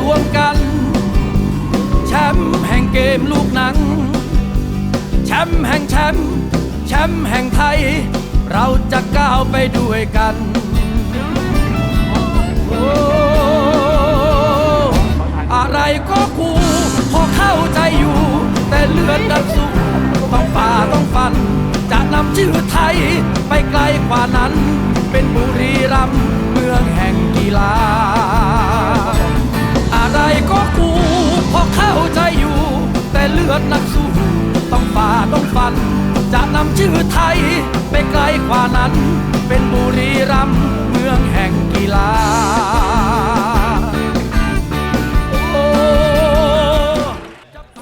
รวมกัน แชมป์แห่งเกมลูกหนัง แชมป์แห่งแชมป์แชมป์แห่งไทย เราจะก้าวไปด้วยกันโอ้อะไรก็กูพอเข้าใจอยู่ แต่เลือดนักสู้ต้องฝ่าต้องฟัน จะนำชื่อไทยไปไกลกว่านั้น เป็นบุรีรัมย์เมืองแห่งกีฬา แต่เลือดนักสู้ ต้องฝ่าต้องฟัน จะนำชื่อไทย ไปไกลกว่านั้น เป็นบุรีรัมย์เมืองแห่งกีฬาโอ้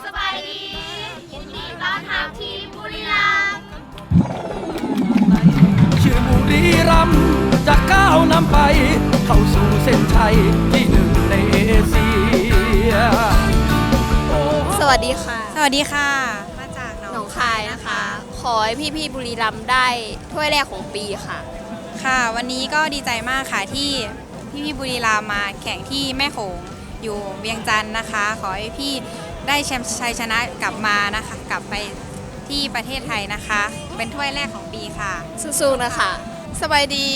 สบายดียินดีต้อนรับทีมบุรีรัมย์ชื่อบุรีรัมย์จะก้าวนำไป เข้าสู่เส้นชัยที่ วัสดีค่ะ สวัสดีค่ะ มาจากหนหนอองงคายนะคะ ขอให้พี่พี่ๆบุรีรัมย์ได้ถ้วยแรกของปีค่ะ ค่ะ วันนี้ก็ดีใจมากค่ะที่พี่พี่ๆบุรีรัมย์มาแข่งที่แม่โขงอยู่เวียงจันทร์นะคะ ขอให้พี่ได้แชมป์ชัยชนะกลับมานะคะ กลับไปที่ประเทศไทยนะคะ เป็นถ้วยแรกของปีค่ะ สู้ๆนะคะ สบายดี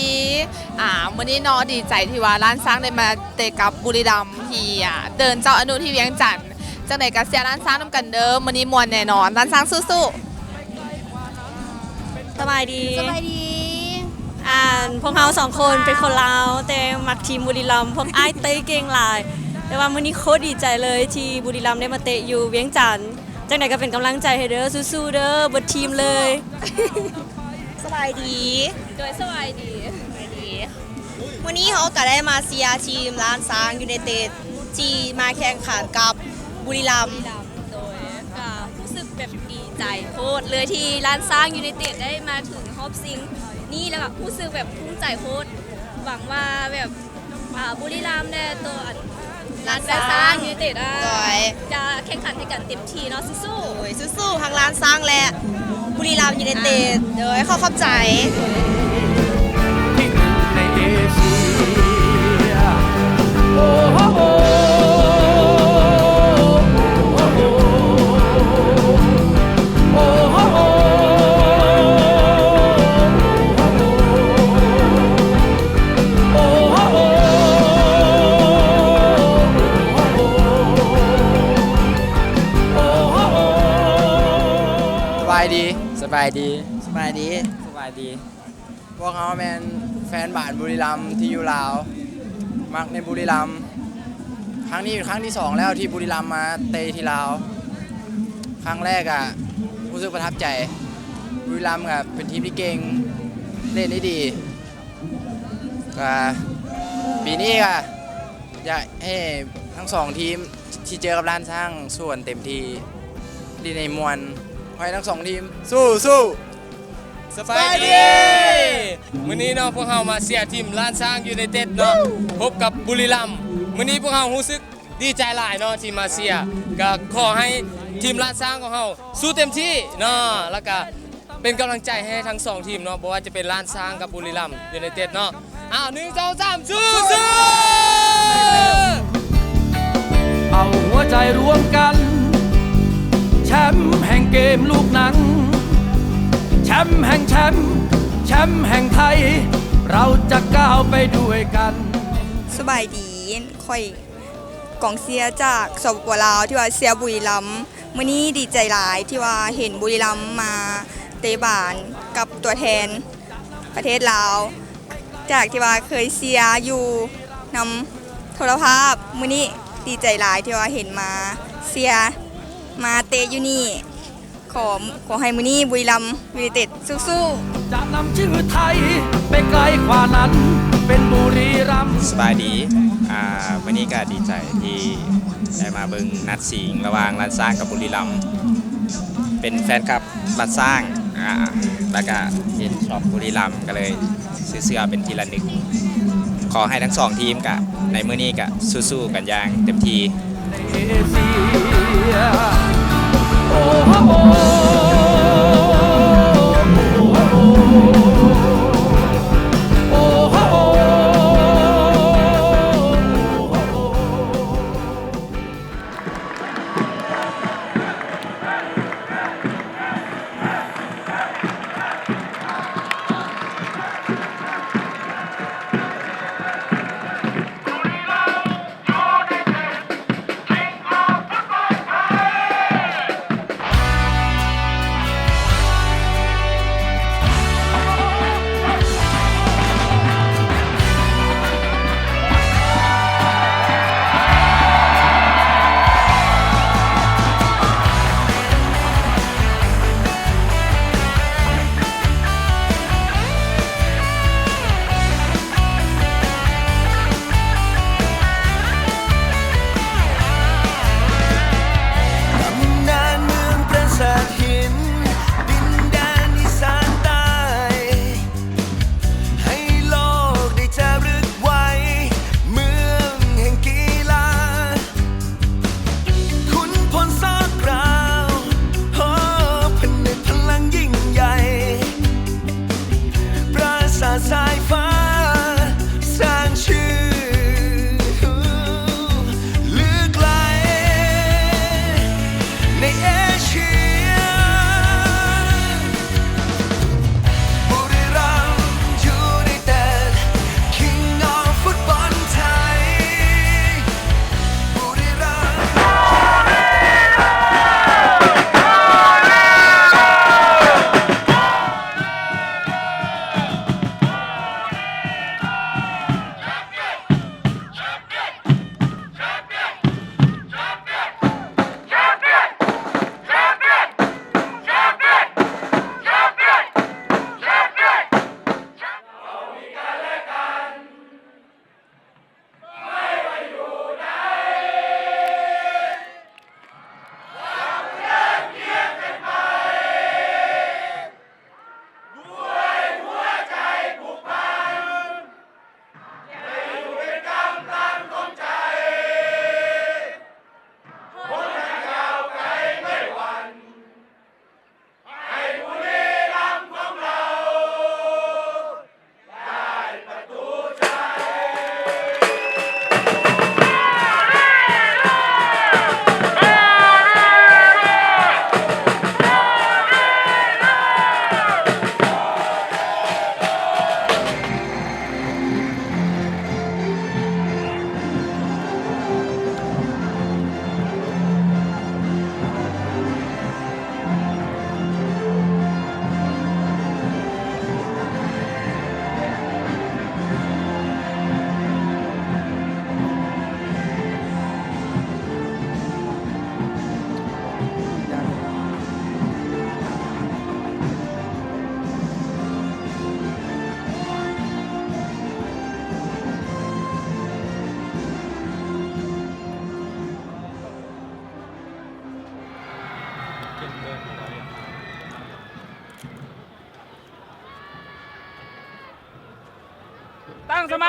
อ่า วันนี้เนอดีใจที่ว่าร้านสร้างได้มาเตะกับบุรีรัมย์ที่อ่าเดินเจ้าอนุที่เวียงจันทร์ จังไหนกัเสียร้านสร้างนำกันเดิมวันนี้มวนแน่นอนร้านสร้างสู้สบายดีสบายดี อ่านพวกเขาสองคนเป็นคนลาวแต่มักทีมบุรีรัมย์พวกไอ้ายเตะเก่งหลาย แต่ว่ามื้อนี้โคตรดีใจเลยที่บุรีรัมย์ได้มาเตะอยู่เวียงจันทร์จังไหนก็เป็นกำลังใจให้เด้อสู้ๆเด้อบททีมเลย สบายดี โดยสบายดี วันนี้เขาก็ได้มาเชียร์ทีมล้านซางยูไนเต็ดที่มาแข่งขันกับ บุรีรัมย์โดยก็รู้สึกแบบดีใจโคตรเลยที่ร้านสร้างยูไนเต็ดได้มาถึงฮอบซิงค์นี่แล้วก็รู้สึกแบบภูมิใจโคตรหวังว่าแบบอ่าบุรีรัมย์ได้ตัวอันล้านร้านซาสร้างงยูไนเต็ดอะโดย จะแข่งขันให้กันเต็มที่เนาะสู้ๆโอ้ยสู้ๆทางล้านซางและบุรีรัมย์ยูไนเต็ดโดยเขาเข้าใจ ที่หนึ่งในเอเชียโอ้โหโอ้โห บายดีสบายดีสบายดี สบายดี พวกเขาเป็นแฟนบ้านบุรีรัมย์ที่อยู่ลาว มักในบุรีรัมย์ครั้งนี้เป็นครั้งที่สองแล้วที่บุรีรัมย์มาเตะที่ลาว ครั้งแรกอะรู้สึกประทับใจ บุรีรัมย์กับเป็นทีมที่เก่งเล่นได้ดีก็ปีนี้ก็อยากให้ทั้งสองทีมที่เจอกับร้านสร้างส่วนเต็มที่ดีในมวลขอ ให้ทั้งสองทีม สู้สู้สบายดีมื้อนี้เนาะพวกเรามาเสียร์ทีมล้านสร้างยูไนเต็ดเนาะพบกับบุรีรัมย์มื้อนี้พวกเรารู้สึกดีใจหลายเนาะที่มาเสียร์ก็ขอให้ทีมล้านสร้างของเราสู้เต็มที่เนาะแล้วก็เป็นกำลังใจให้ทั้งสองทีมเนาะบ่ว่าจะเป็นล้านสร้างกับบุรีรัมย์ยูไนเต็ดเนาะอ้าวหนึ่งสองสามสู้สู้เอาหัวใจรวมกันแชมป์แห่งเกมลูกหนัง แชมป์แห่งแชมป์แชมป์แห่งไทย เราจะก้าวไปด้วยกัน สบายดีค่อยกองเชียจากสปปลาวที่ว่าเชียบุรีรัมย์มื้อนี้ดีใจหลายที่ว่าเห็นบุรีรัมย์มาเตะบานกับตัวแทนประเทศลาว จากที่ว่าเคยเชียอยู่นำโทรภาพมื้อนี้ดีใจหลายที่ว่าเห็นมาเชีย มาเตะอยู่นี่ ขอขอให้มื้อนี้บุรีรัมย์ยูไนเต็ดสู้ๆจะนำชื่อไทยไปไกลกว่านั้น เป็นบุรีรัมย์สบายดี อ่า วันนี้ก็ดีใจที่ได้มาเบิ่งนัดสิงระหว่างรันสร้างกับบุรีรัมย์เป็นแฟนคลับรันสร้าง อ่า แล้วก็เห็นชอบบุรีรัมย์ก็เลยซื้อเสื้อเป็นทีละหนึ่ง ขอให้ทั้งสองทีมกะในมื้อนี้กะสู้ๆกันอย่างเต็มที่เอเชีย Oh, oh, oh, oh, oh.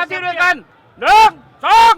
อ้โหตั้งสมาธิด้วยกันหนึ่งสอง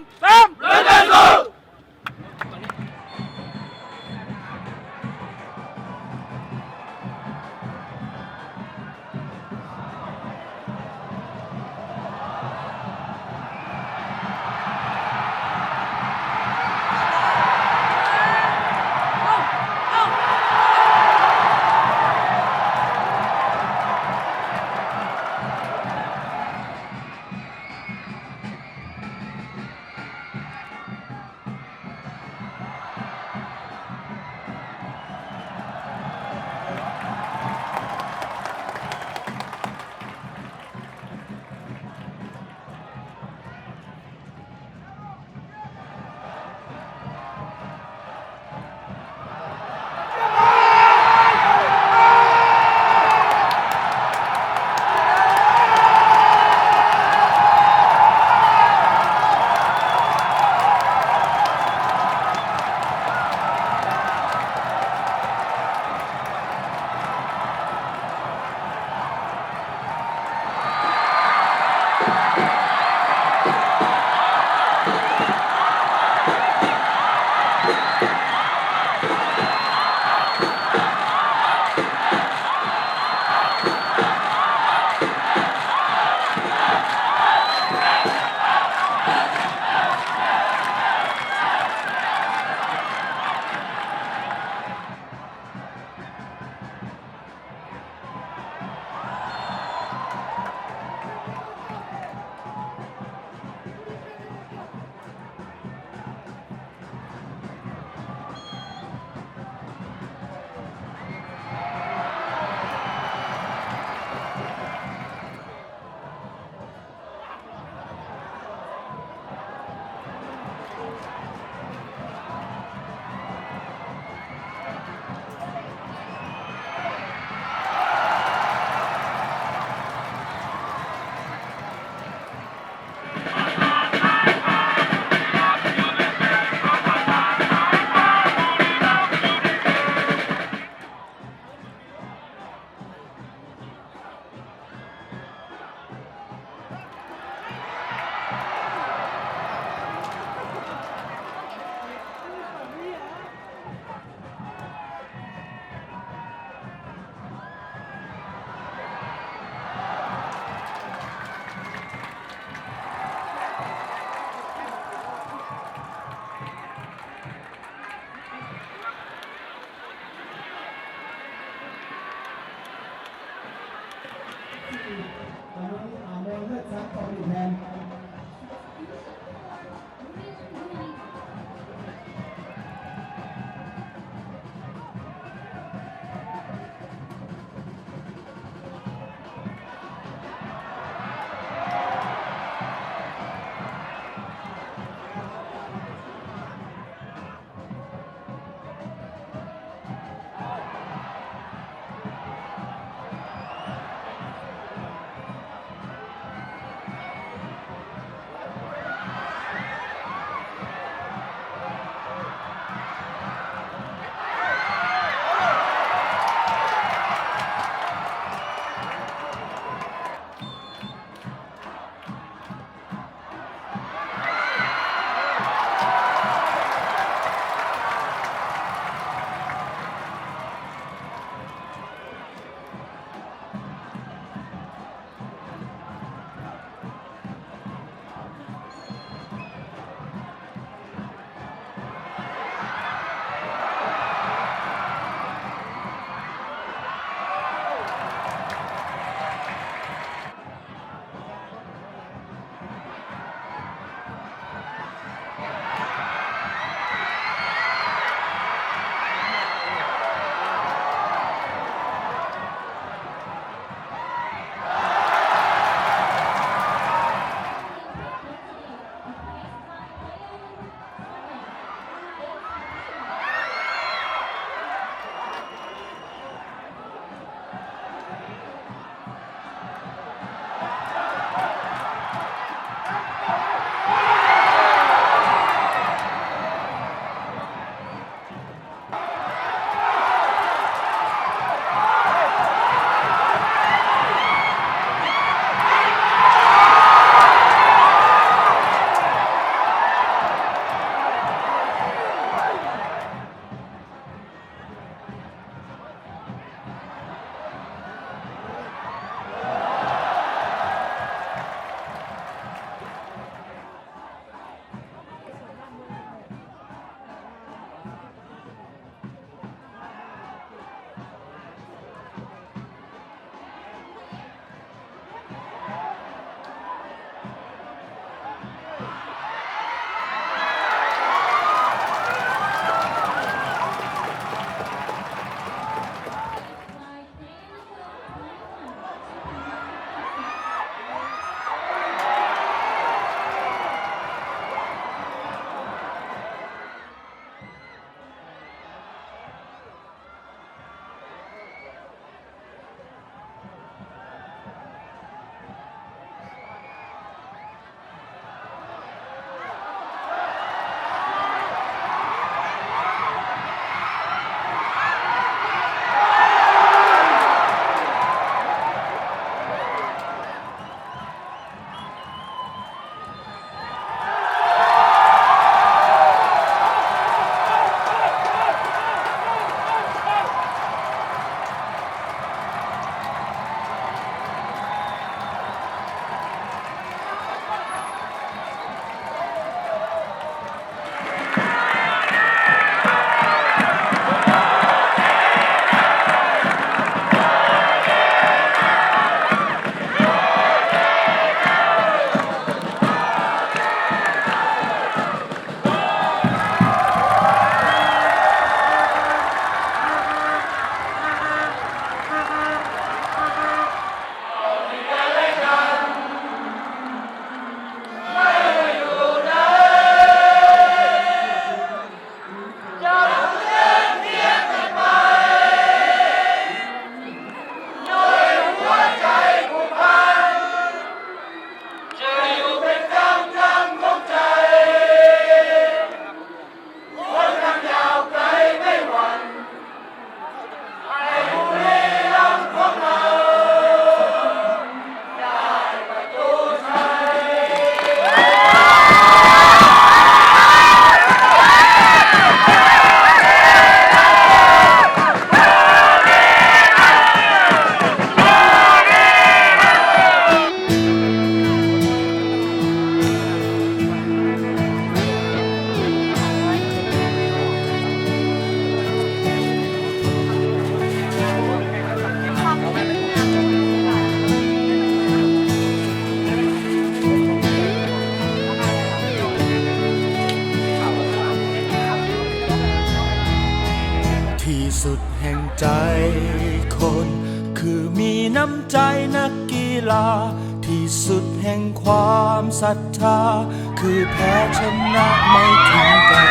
ชนะไม่ทิ้งกัน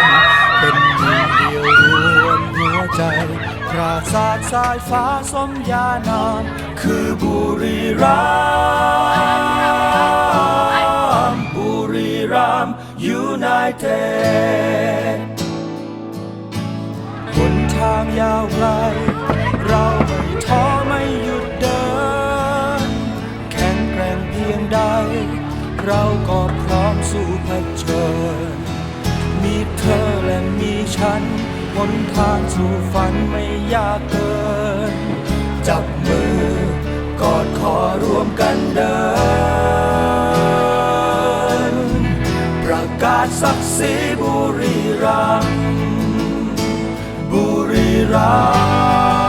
เป็นหนึ่งเดียวรวมหัวใจ ปราศาสตร์สายฟ้าสมยานาม คือบุรีรัมย์บุรีรัมยูไนเต็ดหนทางยาวไกล เราไม่ท้อไม่หยุดเดิน แข็งแกร่งเพียงใด เราก็พร้อมสู้เผชิญ มีเธอและมีฉันหนทางสู่ฝันไม่ยากเกิน จับมือกอดคอรวมกันเดิน ประกาศศักดิ์ศรีบุรีรัมย์บุรีรัม